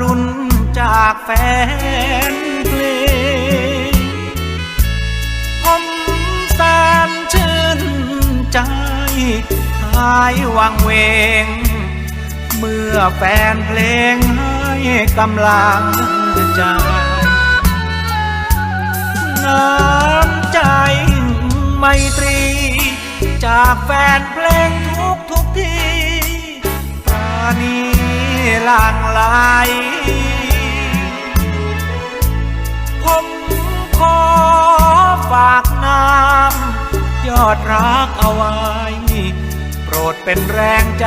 รุณจากแฟนเพลงผมแสนชื่นใจหายวังเวง เมื่อแฟนเพลงให้กำลังใจน้ำใจไมตรี จากแฟนเพลงทุกทุกที่ปราณี หลั่งลายผมขอฝากน้ำยอดรักเอาไว้ โปรดเป็นแรงใจ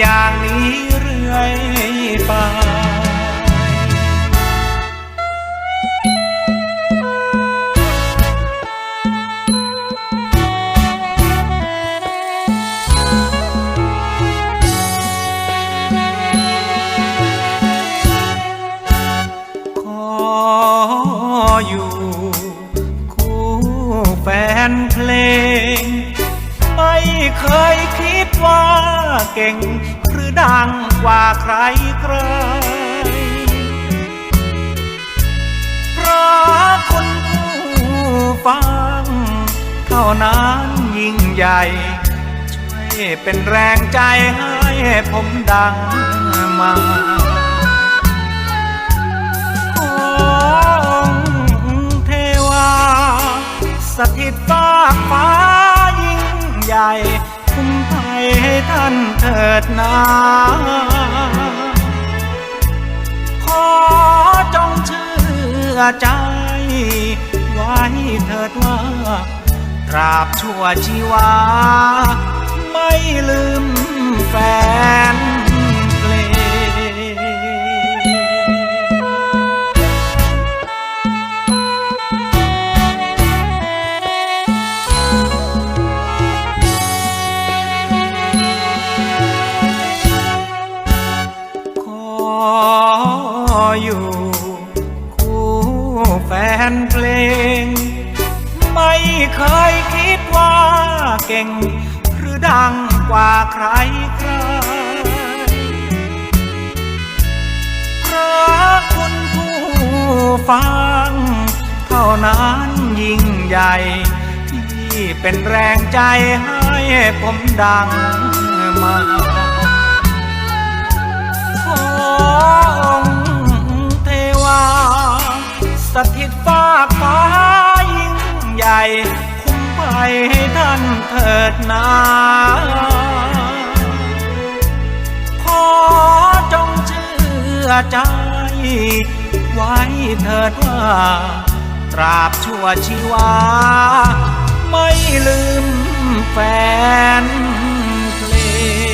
อย่างนี้เรื่อยไป เก่ง หรือดังกว่าใครใครเพราะคนผู้ฟัง เท่านั้นยิ่งใหญ่ ช่วยเป็นแรงใจให้ผมดังมาองเทวาสถิตฟ้าฟ้ายิ่งใหญ่คุ้มภั ให้ท่านเถิดนาขอจงเชื่อใจ ไว้เถิดว่าตราบชั่วชีวา ไม่ลืม ออยู่ คู่แฟนเพลง ไม่เคยคิดว่าเก่ง หรือดังกว่าใครใครพระคุณผู้ฟัง เท่านั้นยิ่งใหญ่ ที่เป็นแรงใจให้ผมดังมา ถิตฟ้าฟ้ายิ่งใหญ่ คุ้มไปให้ท่านเถิดนาขอจงเชื่อใจ ไว้เถิดว่า ตราบชั่วชีวา ไม่ลืมแฟนเพลง